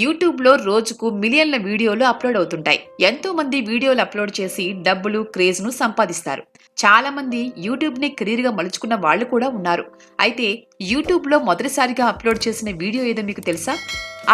యూట్యూబ్లో రోజుకు మిలియన్ల వీడియోలు అప్లోడ్ అవుతుంటాయి. ఎంతో మంది వీడియోలు అప్లోడ్ చేసి డబ్బులు క్రేజ్ను సంపాదిస్తారు. చాలా మంది యూట్యూబ్ని కెరీర్గా మలుచుకున్న వాళ్ళు కూడా ఉన్నారు. అయితే యూట్యూబ్లో మొదటిసారిగా అప్లోడ్ చేసిన వీడియో ఏదో మీకు తెలుసా?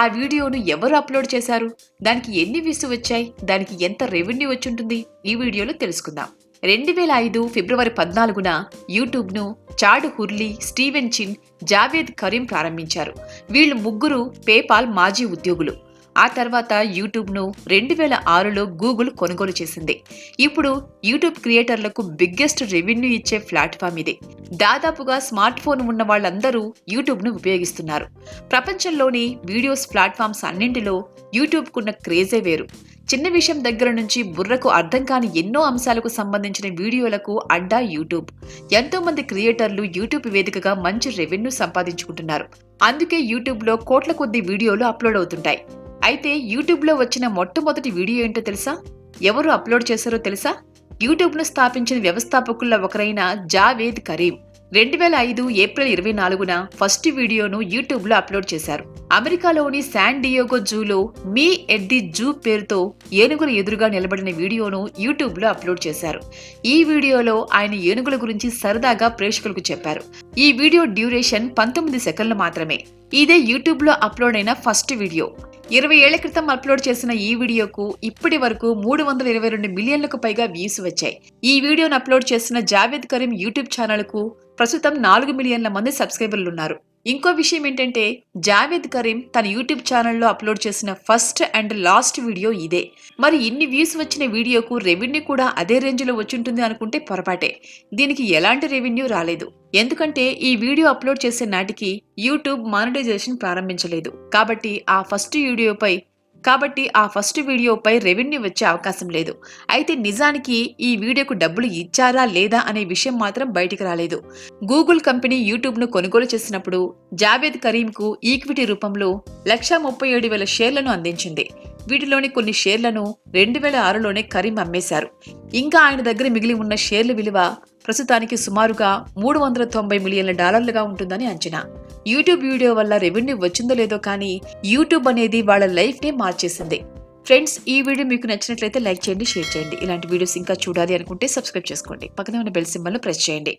ఆ వీడియోను ఎవరు అప్లోడ్ చేశారు? దానికి ఎన్ని వ్యూస్ వచ్చాయి? దానికి ఎంత రెవెన్యూ వచ్చి ఉంటుంది? ఈ వీడియోలో తెలుసుకుందాం. రెండు వేల ఐదు ఫిబ్రవరి పద్నాలుగున యూట్యూబ్ను చాడు హుర్లీ స్టీవెన్ చిన్ జావేద్ కరీం ప్రారంభించారు. వీళ్ళు ముగ్గురు పేపాల్ మాజీ ఉద్యోగులు. ఆ తర్వాత యూట్యూబ్ను రెండు వేల ఆరులో గూగుల్ కొనుగోలు చేసింది. ఇప్పుడు యూట్యూబ్ క్రియేటర్లకు బిగ్గెస్ట్ రెవెన్యూ ఇచ్చే ప్లాట్ఫామ్ ఇది. దాదాపుగా స్మార్ట్ ఫోన్ ఉన్న వాళ్ళందరూ యూట్యూబ్ను ఉపయోగిస్తున్నారు. ప్రపంచంలోని వీడియోస్ ప్లాట్ఫామ్స్ అన్నింటిలో యూట్యూబ్కున్న క్రేజే వేరు. చిన్న విషయం దగ్గర నుంచి బుర్రకు అర్థం కాని ఎన్నో అంశాలకు సంబంధించిన వీడియోలకు అడ్డా యూట్యూబ్. ఎంతో మంది క్రియేటర్లు యూట్యూబ్ వేదికగా మంచి రెవెన్యూ సంపాదించుకుంటున్నారు. అందుకే యూట్యూబ్లో కోట్ల కొద్ది వీడియోలు అప్లోడ్ అవుతుంటాయి. అయితే యూట్యూబ్లో వచ్చిన మొట్టమొదటి వీడియో ఏంటో తెలుసా? ఎవరు అప్లోడ్ చేశారో తెలుసా? యూట్యూబ్ను స్థాపించిన వ్యవస్థాపకుల్లో ఒకరైన జావేద్ కరీం. రెండు వేల ఐదు ఏప్రిల్ ఇరవై నాలుగున ఫస్ట్ వీడియోను యూట్యూబ్లో అప్లోడ్ చేశారు. అమెరికాలోని శాన్ డియోగో జూలో మీ ఎట్ ది జూ పేరుతో ఏనుగుల ఎదురుగా నిలబడిన వీడియోను యూట్యూబ్లో అప్లోడ్ చేశారు. ఈ వీడియోలో ఆయన ఏనుగుల గురించి సరదాగా ప్రేక్షకులకు చెప్పారు. ఈ వీడియో డ్యూరేషన్ పంతొమ్మిది సెకండ్లు మాత్రమే. ఇదే యూట్యూబ్లో అప్లోడ్ అయిన ఫస్ట్ వీడియో. ఇరవై ఏళ్ళ క్రితం అప్లోడ్ చేసిన ఈ వీడియోకు ఇప్పటి వరకు మూడు వందల ఇరవై రెండు మిలియన్లకు పైగా వ్యూస్ వచ్చాయి. ఈ వీడియోను అప్లోడ్ చేసిన జావేద్ కరీం యూట్యూబ్ ఛానల్కు ప్రస్తుతం నాలుగు మిలియన్ల మంది సబ్స్క్రైబర్లు ఉన్నారు ఇంకో విషయం ఏంటంటే జావేద్ కరీం తన యూట్యూబ్ ఛానల్లో అప్లోడ్ చేసిన ఫస్ట్ అండ్ లాస్ట్ వీడియో ఇదే. మరి ఇన్ని వ్యూస్ వచ్చిన వీడియోకు రెవెన్యూ కూడా అదే రేంజ్లో వచ్చింటుంది అనుకుంటే పొరపాటే. దీనికి ఎలాంటి రెవెన్యూ రాలేదు. ఎందుకంటే ఈ వీడియో అప్లోడ్ చేసే నాటికి యూట్యూబ్ మానిటైజేషన్ ప్రారంభించలేదు. కాబట్టి ఆ ఫస్ట్ వీడియోపై కాబట్టి ఆ ఫస్ట్ వీడియోపై రెవెన్యూ వచ్చే అవకాశం లేదు. అయితే నిజానికి ఈ వీడియోకు డబ్బులు ఇచ్చారా లేదా అనే విషయం మాత్రం బయటికి రాలేదు. గూగుల్ కంపెనీ యూట్యూబ్ను కొనుగోలు చేసినప్పుడు జావేద్ కరీంకు ఈక్విటీ రూపంలో లక్ష ముప్పై ఏడు వేల షేర్లను అందించింది. వీటిలోని కొన్ని షేర్లను రెండు వేల ఆరులోనే కరీం అమ్మేశారు. ఇంకా ఆయన దగ్గర మిగిలి ఉన్న షేర్ల విలువ ప్రస్తుతానికి సుమారుగా మూడు వందల తొంభై మిలియన్ల డాలర్లుగా ఉంటుందని అంచనా. యూట్యూబ్ వీడియో వల్ల రెవెన్యూ వచ్చిందో లేదో కానీ యూట్యూబ్ అనేది వాళ్ళ లైఫ్నే మార్చేసింది. ఫ్రెండ్స్ ఈ వీడియో మీకు నచ్చినట్లయితే లైక్ చేయండి షేర్ చేయండి. ఇలాంటి వీడియోస్ ఇంకా చూడాలి అనుకుంటే సబ్స్క్రైబ్ చేసుకోండి. పక్కనే ఉన్న బెల్ సింబల్ను ప్రెస్ చేయండి.